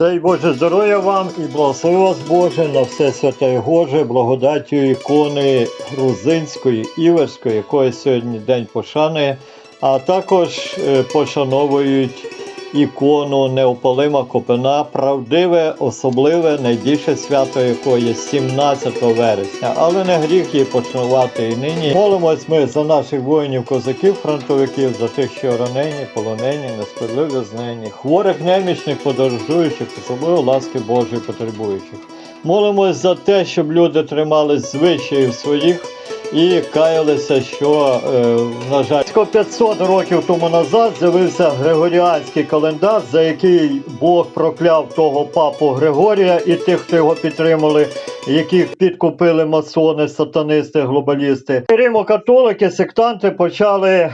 Дай Боже здоров'я вам і благослови вас Боже на все святе і Боже, благодаттю ікони грузинської, іверської, якої сьогодні день пошани, а також е, пошановують ікону неопалима копина, правдиве, особливе, найбільше свято якої є 17 вересня. Але не гріх її почнувати і нині. Молимось ми за наших воїнів, козаків, фронтовиків, за тих, що ранені, полонені, несправедливо знені, хворих, немічних, подорожуючих, особливо ласки Божої потребуючих. Молимось за те, щоб люди тримались звичаїв своїх і каялися, що, е, на жаль, близько 500 років тому назад з'явився Григоріанський календар, за який Бог прокляв того папу Григорія і тих, хто його підтримали, яких підкупили масони, сатанисти, глобалісти. Римо-католики, сектанти почали е,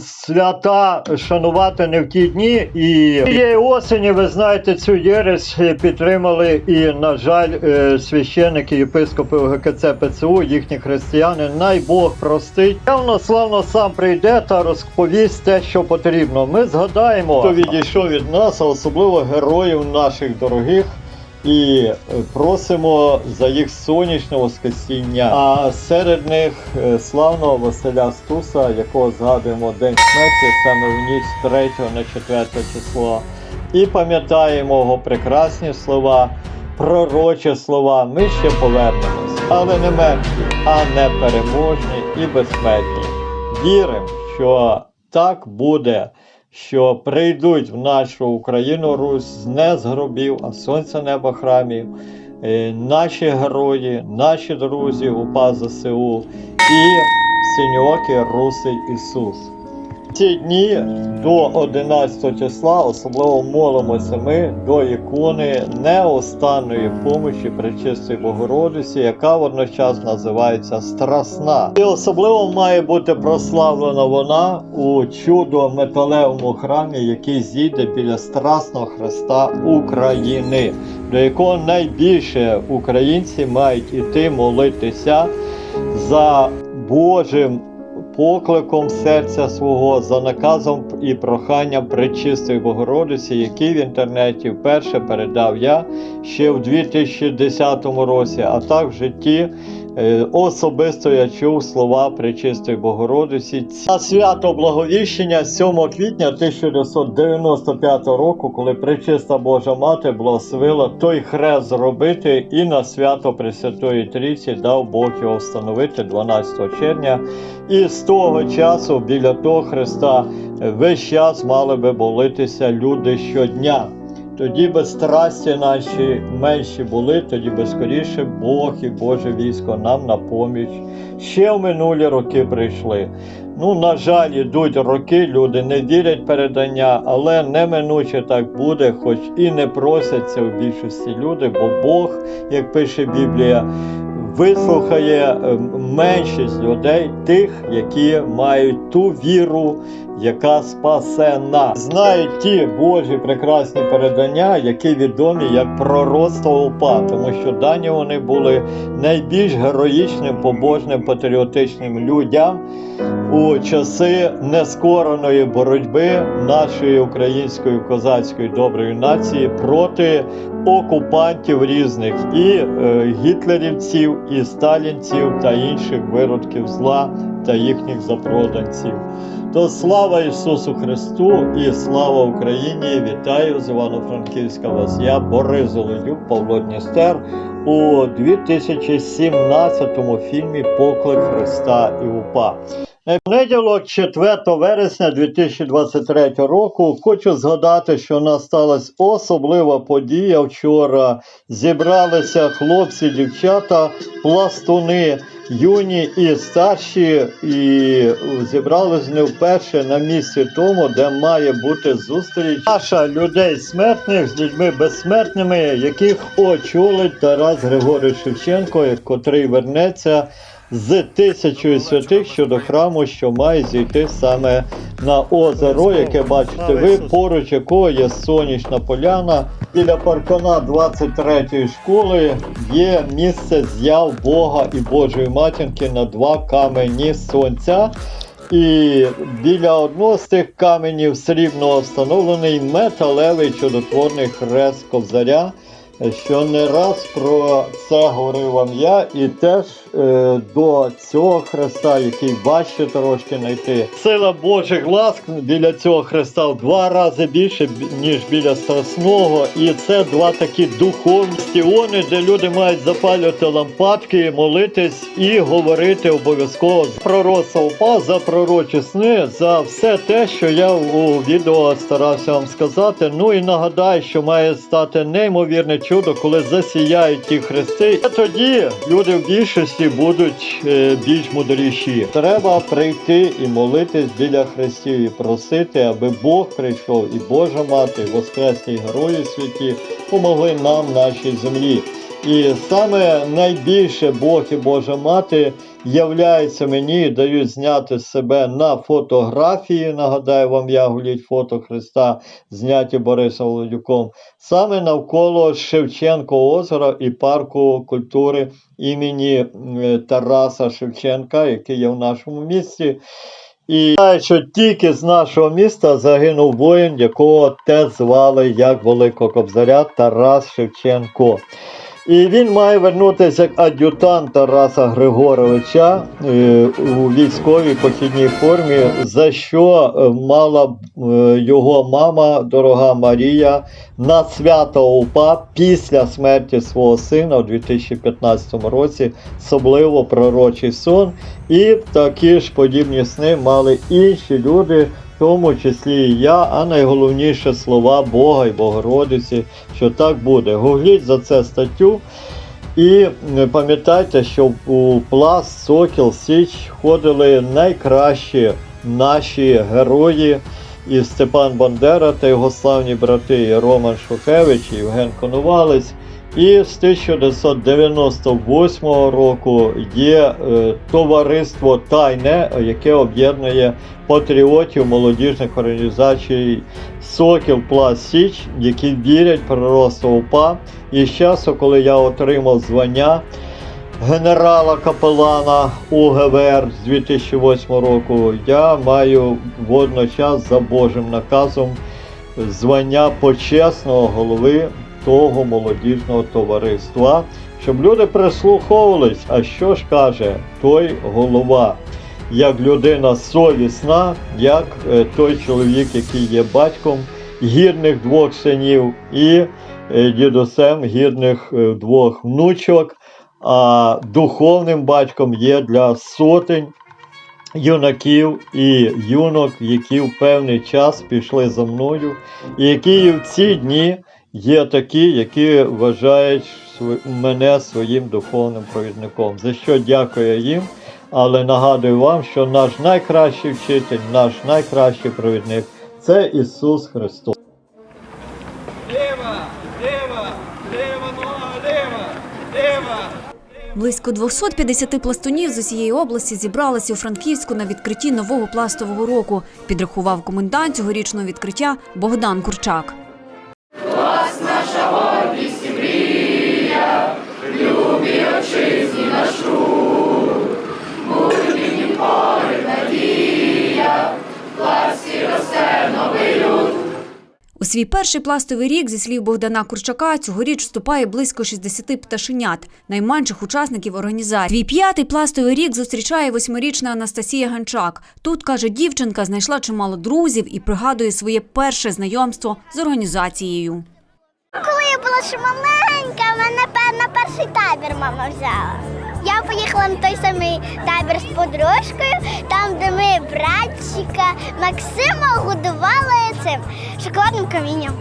свята шанувати не в ті дні. І цієї осені, ви знаєте, цю єресь підтримали і, на жаль, е, священники, єпископи ОГКЦ ПЦУ, їхні християни. Най Бог простить. Явно славно сам прийде та розповість те, що потрібно. Ми згадаємо, хто відійшов від нас, а особливо героїв наших дорогих. І е, просимо за їх сонячне воскресіння. А серед них е, славного Василя Стуса, якого згадуємо День смерті саме в ніч 3 на 4 число. І пам'ятаємо його прекрасні слова, пророчі слова. Ми ще повернемось, але не мертві, а не переможні і безсмертні. Віримо, що так буде що прийдуть в нашу Україну Русь з гробів, а сонце неба храмів, е, наші герої, наші друзі УПА ЗСУ і синьоокий Русий Ісус. Ці дні до 11 числа особливо молимося ми до ікони неостанної помощі Пречистої Богородиці, яка водночас називається Страсна. І особливо має бути прославлена вона у чудо металевому храмі, який зійде біля Страсного Христа України, до якого найбільше українці мають іти молитися за Божим покликом серця свого за наказом і проханням Пречистої Богородиці, який в інтернеті вперше передав я ще в 2010 році, а так в житті. Е, Особисто я чув слова Пречистої Богородиці. Це свято Благовіщення 7 квітня 1995 року, коли Пречиста Божа Мати благословила той хрест зробити і на свято Пресвятої Трійці дав Бог його встановити 12 червня. І з того часу біля того Христа е, весь час мали би молитися люди щодня. Тоді би страсті наші менші були, тоді би скоріше Бог і Боже військо нам на поміч. Ще в минулі роки прийшли. Ну, на жаль, ідуть роки, люди не вірять передання, але неминуче так буде, хоч і не просяться в більшості люди, бо Бог, як пише Біблія, вислухає е, меншість людей, тих, які мають ту віру, яка спасе нас. Знають ті Божі прекрасні передання, які відомі як пророцтво упа, тому що дані вони були найбільш героїчним, побожним, патріотичним людям у часи нескореної боротьби нашої української козацької доброї нації проти окупантів різних і е, гітлерівців, і сталінців та інших виродків зла та їхніх запроданців. То слава Ісусу Христу і слава Україні! Вітаю з Івано-Франківська вас. Я Борис Золодюк, Павло Дністер у 2017 фільмі Поклик Христа і УПА. Е, Понеділок, 4 вересня 2023 року. Хочу згадати, що у нас сталася особлива подія. Вчора зібралися хлопці, дівчата, пластуни, юні і старші, і зібрались не вперше на місці тому, де має бути зустріч наша людей смертних з людьми безсмертними, яких очолить Тарас Григорович Шевченко, котрий вернеться з тисячою святих щодо храму, що має зійти саме на озеро, яке бачите ви, поруч якого є сонячна поляна. Біля паркана 23-ї школи є місце з'яв Бога і Божої матінки на два камені сонця. і біля одного з тих каменів срібного встановлений металевий чудотворний хрест ковзаря, що не раз про це говорив вам я, і теж е, до цього хреста, який важче трошки знайти. Сила Божих ласк біля цього хреста в два рази більше, ніж біля страсного. І це два такі духовні стіони, де люди мають запалювати лампадки, молитись і говорити обов'язково з пророцтва упа за пророчі сни, за все те, що я у відео старався вам сказати. Ну і нагадаю, що має стати неймовірне чудо, коли засіяють ті хрести. Тоді люди в більшості будуть е, більш мудріші. Треба прийти і молитись біля хрестів і просити, аби Бог прийшов і Божа мати, воскресні герої святі помогли нам нашій землі. І саме найбільше Бог і Божа мати являються мені, дають зняти себе на фотографії. Нагадаю вам, я гуліть фото Христа, зняті Борисом Володюком, саме навколо Шевченко озера і парку культури імені е, Тараса Шевченка, який є в нашому місті. І знаю, що тільки з нашого міста загинув воїн, якого теж звали як Великого Кобзаря Тарас Шевченко. І він має вернутися як ад'ютант Тараса Григоровича е, у військовій похідній формі, за що е, мала е, його мама, дорога Марія, на свято УПА після смерті свого сина у 2015 році, особливо пророчий сон. І такі ж подібні сни мали інші люди, тому числі і я, а найголовніше слова Бога і Богородиці, що так буде. Гугліть за це статтю. І пам'ятайте, що у Пласт, Сокіл, Січ ходили найкращі наші герої. І Степан Бандера та його славні брати Роман Шухевич, і Євген Конувалець. І з 1998 року є е, товариство Тайне, яке об'єднує патріотів молодіжних організацій Сокіл Пласт Січ, які вірять в пророцтво УПА. І з часу, коли я отримав звання генерала капелана УГВР з 2008 року, я маю водночас за Божим наказом звання почесного голови того молодіжного товариства, щоб люди прислуховувались, а що ж каже той голова, як людина совісна, як е, той чоловік, який є батьком гідних двох синів і е, дідусем гідних е, двох внучок, а духовним батьком є для сотень юнаків і юнок, які в певний час пішли за мною, і які в ці дні є такі, які вважають мене своїм духовним провідником. За що дякую їм. Але нагадую вам, що наш найкращий вчитель, наш найкращий провідник це Ісус Христос. Близько 250 пластунів з усієї області зібралися у Франківську на відкритті нового пластового року. Підрахував комендант цьогорічного відкриття Богдан Курчак. У свій перший пластовий рік, зі слів Богдана Курчака, цьогоріч вступає близько 60 пташенят, найменших учасників організації. Свій п'ятий пластовий рік зустрічає восьмирічна Анастасія Ганчак. Тут каже, дівчинка знайшла чимало друзів і пригадує своє перше знайомство з організацією. Була ще маленька, мене на перший табір мама взяла. Я поїхала на той самий табір з подружкою, там, де ми братчика Максима годували цим шоколадним камінням.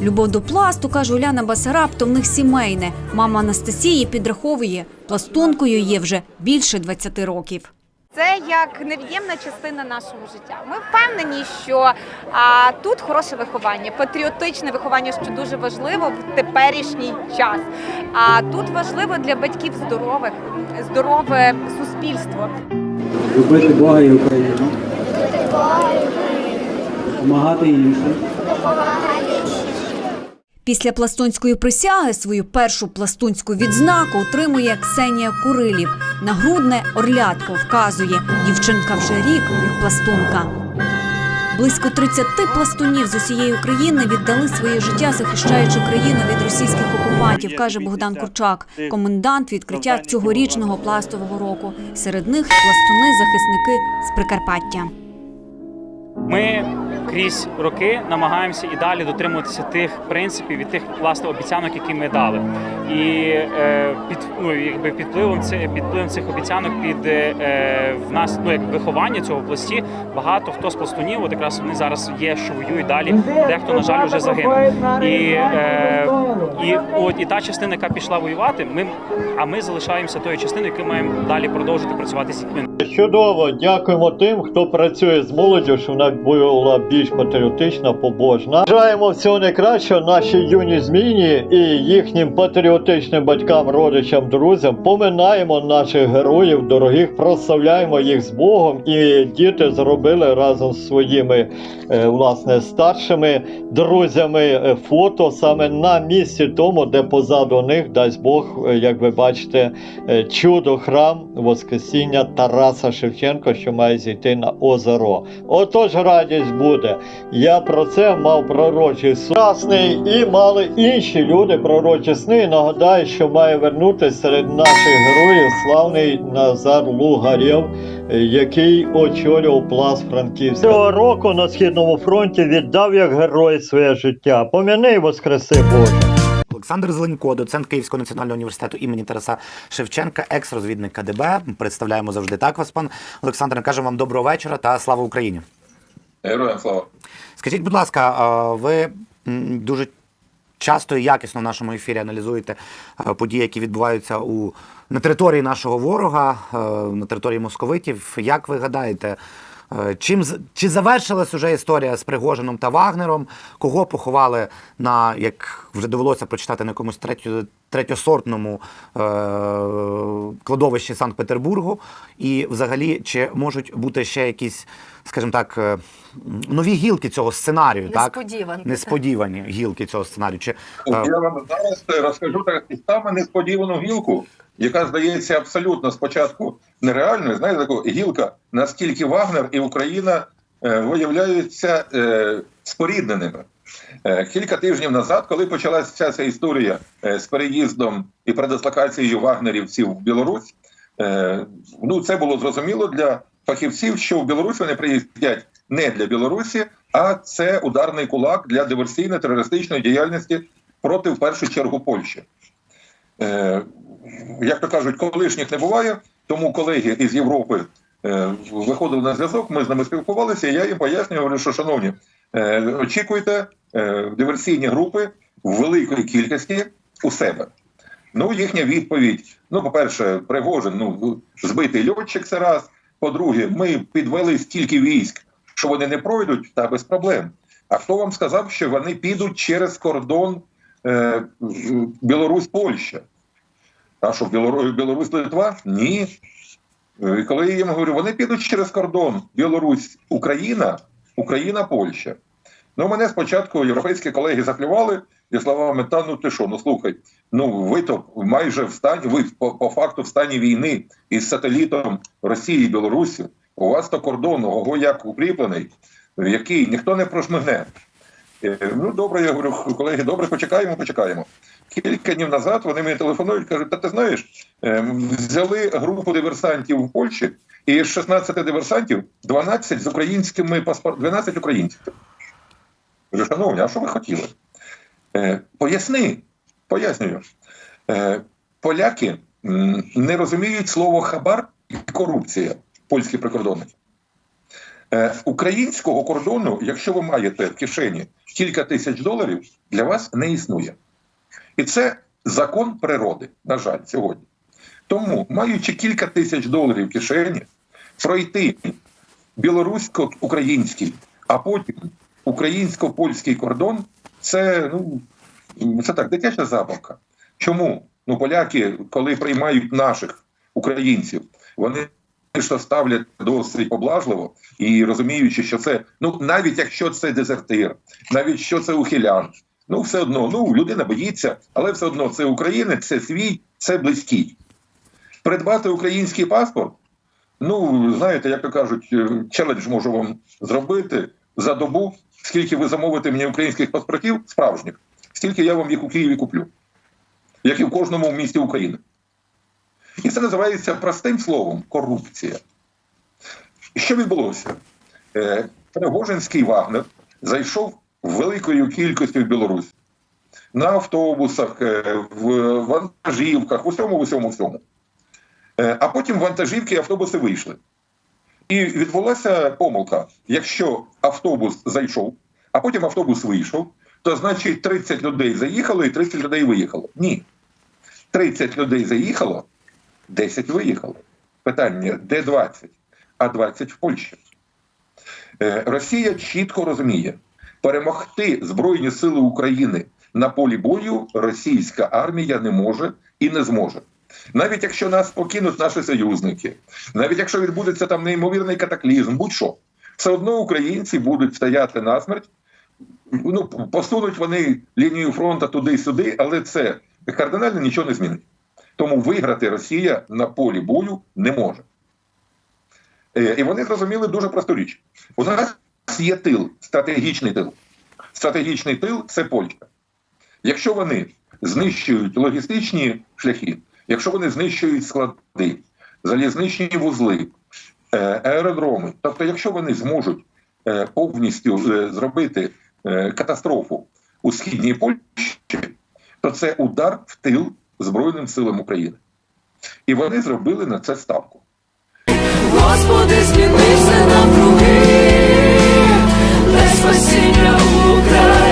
Любов до пласту, каже Уляна Басараб, то в них сімейне. Мама Анастасії підраховує, пластункою є вже більше 20 років. Це як невід'ємна частина нашого життя. Ми впевнені, що а, тут хороше виховання, патріотичне виховання, що дуже важливо в теперішній час. А тут важливо для батьків здорових, здорове суспільство. Любити Бога і Україну. Допомагати іншим. Після пластунської присяги свою першу пластунську відзнаку отримує Ксенія Курилів. Нагрудне орлятко вказує, дівчинка вже рік як пластунка. Близько 30 пластунів з усієї України віддали своє життя, захищаючи країну від російських окупантів, каже Богдан Курчак, комендант відкриття цьогорічного пластового року. Серед них пластуни-захисники з Прикарпаття. Ми крізь роки намагаємося і далі дотримуватися тих принципів і тих власне обіцянок, які ми дали. І е, під ну якби під впливом це під впливом цих обіцянок під е, в нас ну як виховання цього в пласті багато хто з пластунів, от якраз вони зараз є, що воюють далі. Дехто на жаль вже загинув. І, е, і от і та частина, яка пішла воювати, ми а ми залишаємося тою частиною, яку маємо далі продовжити працювати з дітьми. Чудово, дякуємо тим, хто працює з молоддю, щоб вона була більш патріотична, побожна. Бажаємо всього найкращого нашій юній зміні і їхнім патріотичним батькам, родичам, друзям. Поминаємо наших героїв, дорогих, прославляємо їх з Богом. І діти зробили разом з своїми е, власне старшими друзями е, фото саме на місці тому, де позаду них дасть Бог, е, як ви бачите, е, чудо храм Воскресіння Тараса Шевченка, що має зійти на озеро. Отож радість буде. Я про це мав пророчий сучасний і мали інші люди пророчі сни. Нагадаю, що має вернутися серед наших героїв славний Назар Лугарєв, е, який очолював пласт Франківська. Цього року на східному фронті віддав як герой своє життя. Пом'яни воскреси Боже. Олександр Зеленько, доцент Київського національного університету імені Тараса Шевченка, екс-розвідник КДБ. Представляємо завжди так вас, пан Олександр. Кажемо вам доброго вечора та слава Україні. Героям слава. Скажіть, будь ласка, ви дуже часто і якісно в нашому ефірі аналізуєте події, які відбуваються у на території нашого ворога, на території московитів. Як ви гадаєте? Е, Чим з- чи завершилась уже історія з Пригожином та Вагнером? Кого поховали на як вже довелося прочитати на якомусь третьо, третьосортному е, кладовищі Санкт-Петербургу? І взагалі, чи можуть бути ще якісь, скажімо так, е, нові гілки цього сценарію? Несподіванки, Так? Несподівані гілки цього сценарію. Чи, е, Я вам зараз розкажу так саме несподівану гілку, яка здається абсолютно спочатку нереальною. Знаєте, таку гілка, наскільки Вагнер і Україна е, виявляються е, спорідненими. Е, Кілька тижнів назад, коли почалася вся ця історія е, з переїздом і передислокацією вагнерівців в Білорусь, е, ну це було зрозуміло для фахівців, що в Білорусь вони приїздять не для Білорусі, а це ударний кулак для диверсійно-терористичної діяльності проти в першу чергу Польщі. Як то кажуть, колишніх не буває, тому колеги із Європи е, виходили на зв'язок, ми з ними спілкувалися, і я їм пояснюю, говорю, що шановні, е, очікуйте е, диверсійні групи в великої кількості у себе. Ну, їхня відповідь: ну, по-перше, Пригожин, ну, збитий льотчик це раз. По-друге, ми підвели стільки військ, що вони не пройдуть, та без проблем. А хто вам сказав, що вони підуть через кордон е, Білорусь-Польща? А що Білору- Білорусь-Литва? Ні. Е, І коли я їм говорю, вони підуть через кордон Білорусь-Україна, Україна-Польща. Ну, мене спочатку європейські колеги заклювали і словами, та ну ти що, ну слухай, ну ви то майже в стані, ви по, по факту в стані війни із сателітом Росії і Білорусі. У вас то кордон, ого, як укріплений, який ніхто не прошмигне. Е, Ну, добре, я говорю, колеги, добре, почекаємо, почекаємо. Кілька днів назад вони мені телефонують, кажуть, та ти знаєш, е, взяли групу диверсантів в Польщі, і з 16 диверсантів 12 з українськими паспортами, 12 українців. Кажу, шановні, а що ви хотіли? Е, поясни, пояснюю. Е, поляки не розуміють слово хабар і корупція, польські прикордонники. Е, українського кордону, якщо ви маєте в кишені кілька тисяч доларів, для вас не існує. І це закон природи, на жаль, сьогодні. Тому, маючи кілька тисяч доларів в кишені, пройти білорусько-український, а потім українсько-польський кордон це, ну, це так, дитяча забавка. Чому? Ну, поляки, коли приймають наших українців, вони що ставлять досить поблажливо і розуміючи, що це, ну навіть якщо це дезертир, навіть що це ухилян, Ну, все одно, ну, людина боїться, але все одно це українець, це свій, це близький. Придбати український паспорт, ну, знаєте, як то кажуть, е, челендж можу вам зробити за добу, скільки ви замовите мені українських паспортів справжніх, стільки я вам їх у Києві куплю, як і в кожному місті України. І це називається простим словом корупція. Що відбулося? Е, Пригожинський Вагнер зайшов великою кількістю в Білорусь на автобусах, е, в вантажівках, усьому, усьому, всьому. Е, А потім вантажівки і автобуси вийшли. І відбулася помилка. Якщо автобус зайшов, а потім автобус вийшов, то значить 30 людей заїхало і 30 людей виїхало. Ні. 30 людей заїхало, 10 виїхало. Питання: де 20? А 20 в Польщі. Е, Росія чітко розуміє, перемогти Збройні Сили України на полі бою російська армія не може і не зможе. Навіть якщо нас покинуть наші союзники, навіть якщо відбудеться там неймовірний катаклізм, будь-що, все одно українці будуть стояти насмерть. Ну, посунуть вони лінію фронту туди-сюди, але це кардинально нічого не змінить. Тому виграти Росія на полі бою не може. Е, І вони зрозуміли дуже просту річ. У нас є тил, стратегічний тил. Стратегічний тил це Польща. Якщо вони знищують логістичні шляхи, якщо вони знищують склади, залізничні вузли, е, аеродроми, тобто, якщо вони зможуть е, повністю зробити катастрофу у східній Польщі, то це удар в тил Збройним силам України. І вони зробили на це ставку. Господи, змінився навкруги, для спасіння Україні.